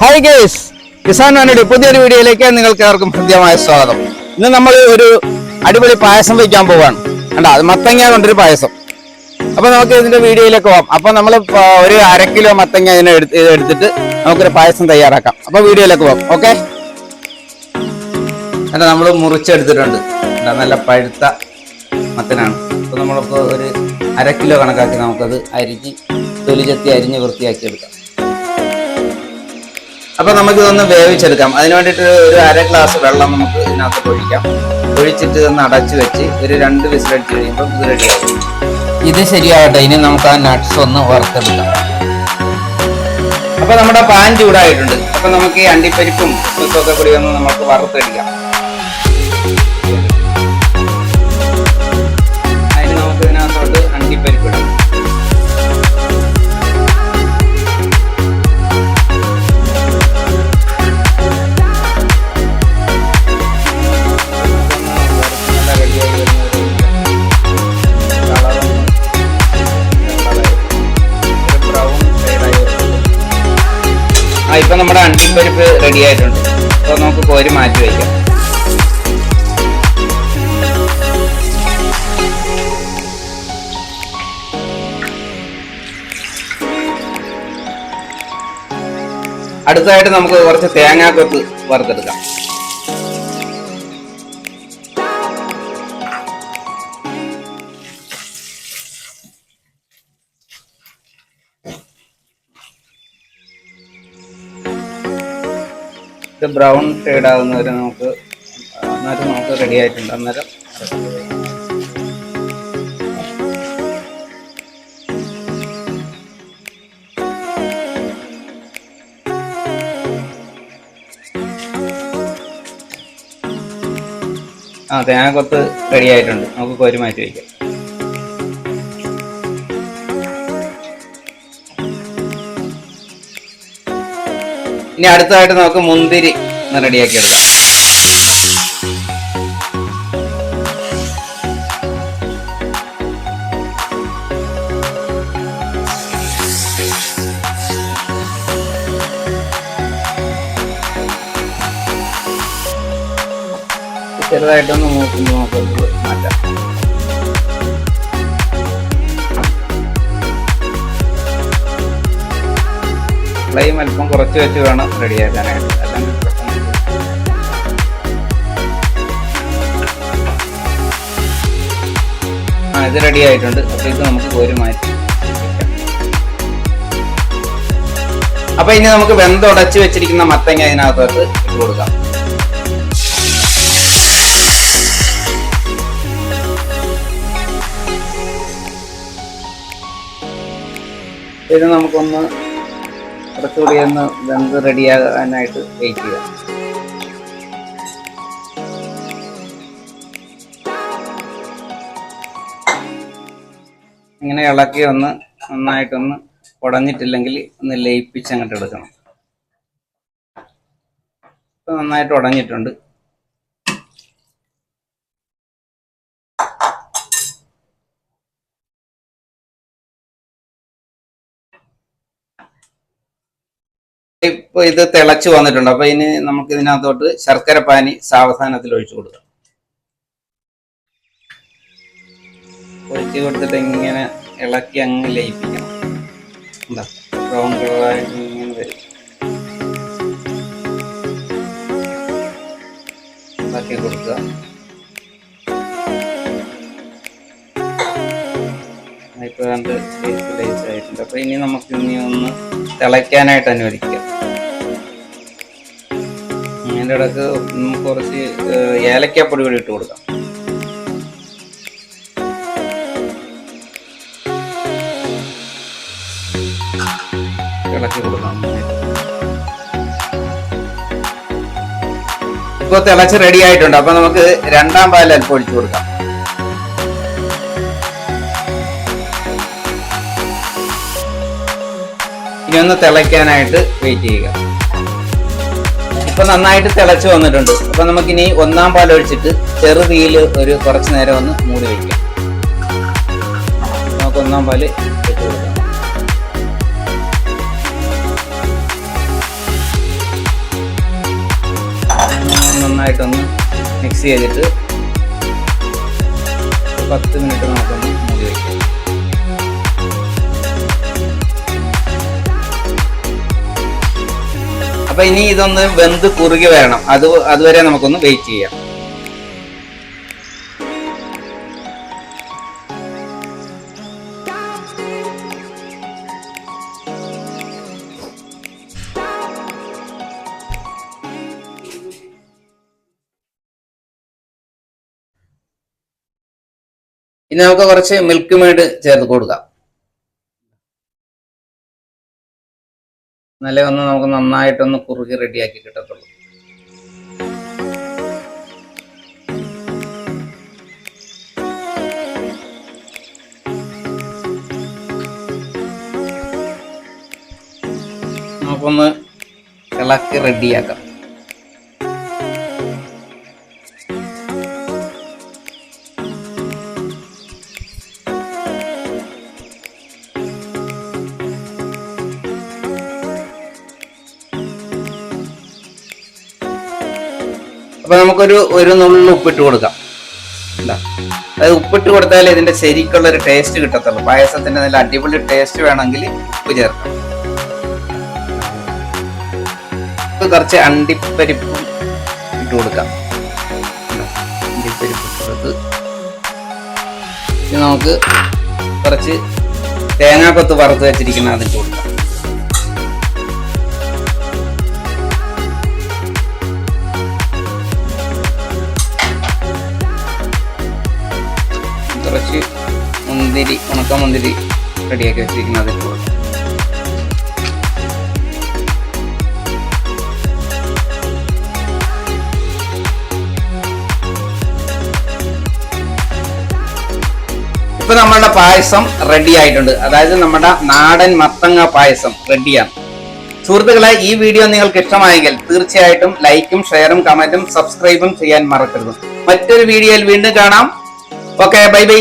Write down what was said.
Hi guys Kisan വാനയുടെ പുതിയൊരു വീഡിയോയിലേക്ക് നിങ്ങൾക്ക് ഏവർക്കും ഹൃദ്യമായ സ്വാഗതം. ഇന്ന് നമ്മൾ ഒരു അടിപൊളി പായസം വയ്ക്കാൻ പോവാണ്. അല്ല അത് മത്തങ്ങ കൊണ്ടൊരു പായസം. അപ്പൊ നമുക്ക് ഇതിന്റെ വീഡിയോയിലേക്ക് പോവാം. അപ്പൊ നമ്മൾ ഒരു അര കിലോ മത്തങ്ങ ഇതിനെ എടുത്തിട്ട് നമുക്കൊരു പായസം തയ്യാറാക്കാം. അപ്പൊ വീഡിയോയിലേക്ക് പോവാം. ഓക്കെ? അല്ല നമ്മൾ മുറിച്ചെടുത്തിട്ടുണ്ട്. നല്ല പഴുത്ത മത്തനാണ്. അപ്പൊ നമ്മളിപ്പോ ഒരു അര കിലോ കണക്കാക്കി നമുക്കത് അരിഞ്ഞ് തൊലി ചെത്തി അരിഞ്ഞ് വൃത്തിയാക്കി എടുക്കാം അപ്പൊ നമുക്ക് ഇതൊന്ന് വേവിച്ചെടുക്കാം. അതിന് വേണ്ടിയിട്ട് ഒരു അര ഗ്ലാസ് വെള്ളം നമുക്ക് ഇതിനകത്ത് ഒഴിക്കാം. ഒഴിച്ചിട്ട് ഇതൊന്ന് അടച്ചു വെച്ച് ഒരു രണ്ട് വിസിൽ വിസിലടിച്ച് കഴിയുമ്പോൾ ഇത് റെഡിയാകും ഇത് ശരിയാവട്ടെ ഇനി നമുക്ക് ആ നട്ട്സ് ഒന്ന് വറുത്തെടുക്കാം. അപ്പൊ നമ്മുടെ പാൻ ചൂടായിട്ടുണ്ട്. അപ്പൊ നമുക്ക് ഈ അണ്ടിപ്പരിപ്പും ഒക്കെ കൂടി ഒന്ന് നമുക്ക് വറുത്തെടുക്കാം. ഇപ്പൊ നമ്മുടെ അണ്ടിപ്പരിപ്പ് റെഡി ആയിട്ടുണ്ട്. അപ്പൊ നമുക്ക് കോരി മാറ്റി വയ്ക്കാം അടുത്തായിട്ട് നമുക്ക് കുറച്ച് തേങ്ങാക്കൊത്ത് വറുത്തെടുക്കാം. ഇത് ബ്രൗൺ ഷെയ്ഡ് ആകുന്നവരെ നമുക്ക് അന്നേരം നമുക്ക് റെഡി ആയിട്ടുണ്ട്. അന്നേരം ആ തേങ്ങ കൊത്ത് റെഡി ആയിട്ടുണ്ട്. നമുക്ക് കോരി മാറ്റി വയ്ക്കാം ഇനി അടുത്തതായിട്ട് നമുക്ക് മുന്തിരി റെഡിയാക്കി എടുക്കാം. ചെറുതായിട്ടൊന്ന് നോക്കുമ്പോൾ നമുക്ക് മാറ്റാം. ഫ്ലെയിം അല്പം കുറച്ച് വെച്ച് വേണം റെഡിയാക്കാനായിട്ട് പെട്ടെന്ന് ആ ഇത് റെഡി ആയിട്ടുണ്ട്. അപ്പൊ ഇത് നമുക്ക് ഒരു മാറ്റി. അപ്പൊ ഇനി നമുക്ക് വെന്തുടച്ച് വെച്ചിരിക്കുന്ന മത്തങ്ങ അതിനകത്തോട്ട് ഇട്ട് കൊടുക്കാം. ഇത് നമുക്കൊന്ന് കുറച്ചുകൂടി ഒന്ന് വെന്ത് റെഡിയാകാനായിട്ട് വെയിറ്റ് ചെയ്യാം ഇങ്ങനെ ഇളക്കി ഒന്ന് നന്നായിട്ടൊന്ന് ഉടഞ്ഞിട്ടില്ലെങ്കിൽ ഒന്ന് ലയിപ്പിച്ച് അങ്ങോട്ട് എടുക്കണം. നന്നായിട്ട് ഉടഞ്ഞിട്ടുണ്ട്. ഇപ്പൊ ഇത് തിളച്ചു വന്നിട്ടുണ്ട്. അപ്പൊ ഇനി നമുക്ക് ഇതിനകത്തോട്ട് ശർക്കര പാനി സാവധാനത്തിൽ ഒഴിച്ചു കൊടുക്കാം. ഒഴിച്ചു കൊടുത്തിട്ട് ഇങ്ങനെ ഇളക്കി അങ്ങ് ലയിപ്പിക്കണം. എന്താ ബ്രൗൺ കളറായിട്ട് ഇങ്ങനെ വരും. ഇളക്കി കൊടുക്കുക. ഇപ്പൊ രണ്ട് ലേസ് ആയിട്ടുണ്ട്. അപ്പൊ ഇനി നമുക്ക് ഇനി ഒന്ന് തിളയ്ക്കാനായിട്ട് അനുവദിക്കുക അതിന്റെ ഇടയ്ക്ക് കുറച്ച് ഏലക്കാപ്പൊടി കൂടി ഇട്ട് കൊടുക്കാം. ഇളക്കി കൊടുക്കാം. നന്നായിട്ട്. ഇപ്പൊ തിളച്ച് റെഡി ആയിട്ടുണ്ട്. അപ്പൊ നമുക്ക് രണ്ടാം പാൽ അല്പം ഒഴിച്ചു കൊടുക്കാം. ഇനി ഒന്ന് തിളയ്ക്കാനായിട്ട് വെയിറ്റ് ചെയ്യുക. ഇപ്പൊ നന്നായിട്ട് തിളച്ച് വന്നിട്ടുണ്ട്. അപ്പൊ നമുക്കിനി ഒന്നാം പാൽ ഒഴിച്ചിട്ട് ചെറുതീയിൽ ഒരു കുറച്ച് നേരം ഒന്ന് മൂടി വയ്ക്കാം നമുക്ക് ഒന്നാം പാൽ നന്നായിട്ടൊന്ന് മിക്സ് ചെയ്തിട്ട് പത്ത് മിനിറ്റ് നമുക്കൊന്ന് അപ്പൊ ഇനി ഇതൊന്ന് വെന്ത് കുറുകി വേണം. അത് അതുവരെ നമുക്കൊന്ന് വെയിറ്റ് ചെയ്യാം. ഇനി നമുക്ക് കുറച്ച് മിൽക്ക് മേഡ് ചേർത്ത് കൊടുക്കാം. നല്ല ഒന്ന് നമുക്ക് നന്നായിട്ടൊന്ന് കുറുകി റെഡിയാക്കി കിട്ടത്തുള്ളൂ. നമുക്കൊന്ന് ഇളക്കി റെഡിയാക്കാം. അപ്പൊ നമുക്കൊരു ഒരു നുള്ളിൽ ഉപ്പിട്ട് കൊടുക്കാം. അത് ഉപ്പിട്ട് കൊടുത്താലേ ഇതിന്റെ ശരിക്കുള്ള ഒരു ടേസ്റ്റ് കിട്ടത്തുള്ളൂ. പായസത്തിന്റെ നല്ല അടിപൊളി ടേസ്റ്റ് വേണമെങ്കിൽ ഉപ്പ് ചേർക്കാം. കുറച്ച് അണ്ടിപ്പരിപ്പും ഇട്ട് കൊടുക്കാം. അണ്ടിപ്പരിപ്പ് നമുക്ക് കുറച്ച് തേങ്ങാക്കൊത്ത് വറുത്ത് വെച്ചിരിക്കുന്ന അതിട്ട് കൊടുക്കാം. കുറച്ച് മുന്തിരി ഉണക്ക മുന്തിരി റെഡിയാക്കി വെച്ചിരിക്കുന്നത്. കൊടുക്കാം ഇപ്പൊ നമ്മുടെ പായസം റെഡി ആയിട്ടുണ്ട്. അതായത് നമ്മുടെ നാടൻ മത്തങ്ങ പായസം റെഡിയാണ് സുഹൃത്തുക്കളെ ഈ വീഡിയോ നിങ്ങൾക്ക് ഇഷ്ടമായെങ്കിൽ തീർച്ചയായിട്ടും ലൈക്കും ഷെയറും കമന്റും സബ്സ്ക്രൈബും ചെയ്യാൻ മറക്കരുത്. മറ്റൊരു വീഡിയോയിൽ വീണ്ടും കാണാം. Okay bye bye